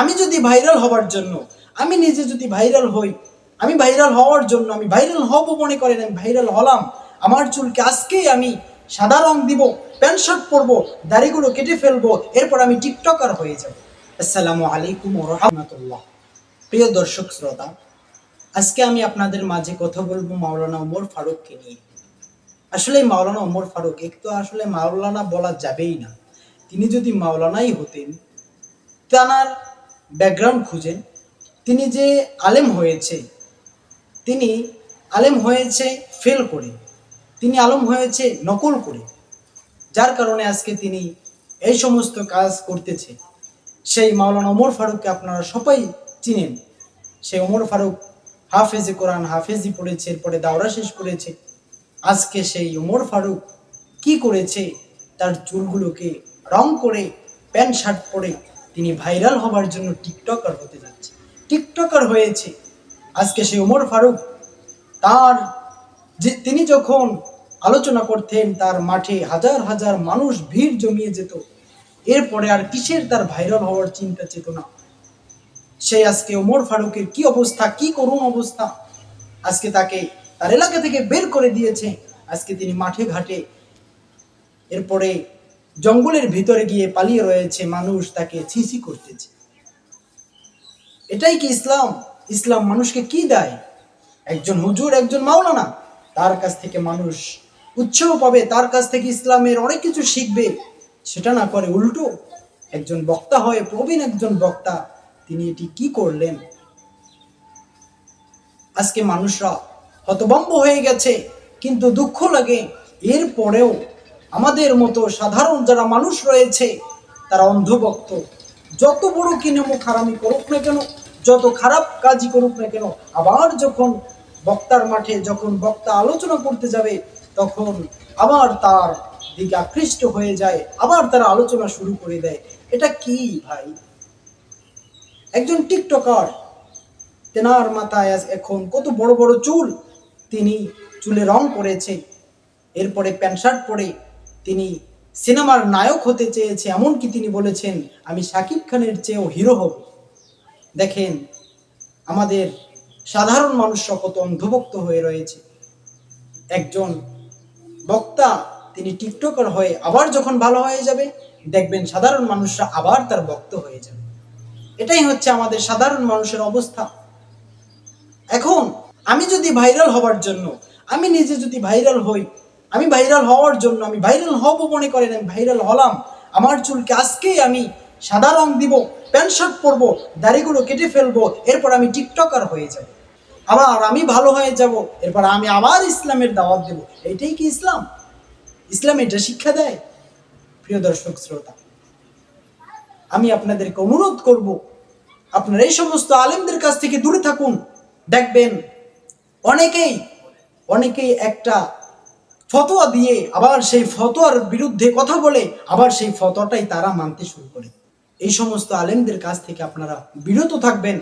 আমি যদি ভাইরাল হওয়ার জন্য, আমি নিজে যদি ভাইরাল হই, আমি ভাইরাল হওয়ার জন্য, আমি ভাইরাল হব মনে করেন, আমি ভাইরাল হলাম, আমার চুলকে আজকেই আমি সাদা রং দিব, প্যান্ট শার্ট পরবো, দাড়িগুলো কেটে ফেলব, এরপর আমি টিকটকার হয়ে যাব। আসসালামু আলাইকুম রহমতুল্লাহ। প্রিয় দর্শক শ্রোতা, আজকে আমি আপনাদের মাঝে কথা বলব মাওলানা ওমর ফারুককে নিয়ে। আসলে মাওলানা ওমর ফারুক এক তো আসলে মাওলানা বলা যাবেই না। তিনি যদি মাওলানাই হতেন তানার ব্যাকগ্রাউন্ড খুঁজেন। তিনি যে আলেম হয়েছে, তিনি আলেম হয়েছে ফেল করে, তিনি আলম হয়েছে নকল করে, যার কারণে আজকে তিনি এই সমস্ত কাজ করতেছে। সেই মাওলানা ওমর ফারুককে আপনারা সবাই চিনেন। সেই ওমর ফারুক হাফেজে কোরআন হাফেজি পড়েছে, এরপরে দাওরা শেষ করেছে। আজকে সেই ওমর ফারুক কি করেছে, তার চুলগুলোকে রং করে, প্যান্ট শার্ট পরে তিনি ভাইরাল হবার জন্য টিকটকার হতে যাচ্ছে। টিকটকার হয়েছে। আজকে সেই ওমর ফারুক, তার যে তিনি যখন আলোচনা করতেন, তার মাঠে হাজার হাজার মানুষ ভিড় জমিয়ে যেত। এরপরে আর কিসের তার ভাইরাল হওয়ার চিন্তা চেতনা? সে আজকে ওমর ফারুকের কি অবস্থা, কি করুণ অবস্থা? আজকে তাকে তার এলাকা থেকে বের করে দিয়েছে। আজকে তিনি মাঠে ঘাটে। এরপরে জঙ্গলের ভিতরে গিয়ে পালিয়ে রয়েছে মানুষ, তাকে ছিছি করতেছে। এটাই কি ইসলাম? ইসলাম মানুষকে কি দেয়? একজন হুজুর, একজন মাওলানা, তার কাছ থেকে মানুষ উৎসাহ পাবে, তার কাছ থেকে ইসলামের অনেক কিছু শিখবে। সেটা না করে উল্টো, একজন বক্তা হয়, প্রবীণ একজন বক্তা, তিনি এটি কি করলেন? আজকে মানুষরা হতভম্ব হয়ে গেছে, কিন্তু দুঃখ লাগে। এর পরেও আমাদের মতো সাধারণ যারা মানুষ রয়েছে, তারা অন্ধভক্ত। যত বড় কিনেমো খারামি করুক না কেন, যত খারাপ কাজই করুক না কেন, আবার যখন বক্তার মাঠে যখন বক্তা আলোচনা করতে যাবে, তখন আবার তার দিকে আকৃষ্ট হয়ে যায়, আবার তারা আলোচনা শুরু করে দেয়। এটা কি ভাই? একজন টিকটকার, তেনার মাথায় এখন কত বড় বড় চুল, তিনি চুলে রং করেছে, এরপরে প্যান্ট শার্ট পরে তিনি সিনেমার নায়ক হতে চেয়েছে এমনকি তিনি বলেছেন, আমি শাকিব খানের চেয়েও হিরো হব। দেখেন, আমাদের সাধারণ মানুষরা কত অন্ধভক্ত হয়ে রয়েছে। একজন বক্তা, তিনি টিকটকার হয়ে আবার যখন ভালো হয়ে যাবে, দেখবেন সাধারণ মানুষরা আবার তার ভক্ত হয়ে যাবে। এটাই হচ্ছে আমাদের সাধারণ মানুষের অবস্থা। এখন, আমি যদি ভাইরাল হবার জন্য, আমি নিজে যদি ভাইরাল হই আমি ভাইরাল হওয়ার জন্য, আমি ভাইরাল হব মনে করেন, আমি ভাইরাল হলাম। আমার চুলকে আজকেই আমি সাদা রং দিব, প্যান্ট শার্ট পরবো, দাড়িগুলো কেটে ফেলব, এরপর আমি টিকটকার হয়ে যাব। আবার আমি ভালো হয়ে যাব, এরপর আমি আবার ইসলামের দাওয়াত দেব। এইটাই কি ইসলাম? ইসলাম এটা শিক্ষা দেয়? প্রিয় দর্শক, শ্রোতা, আমি আপনাদেরকে অনুরোধ করব, আপনারা এই সমস্ত আলেমদের কাছ থেকে দূরে থাকুন। দেখবেন, অনেকেই অনেকেই একটা ফতোয়া দিয়ে আবার সেই ফতোয়ার বিরুদ্ধে কথা বলে আবার সেই ফতোয়াটাই তারা মানতে শুরু করে। এই সমস্ত আলেমদের কাছ থেকে আপনারা বিরত থাকবেন।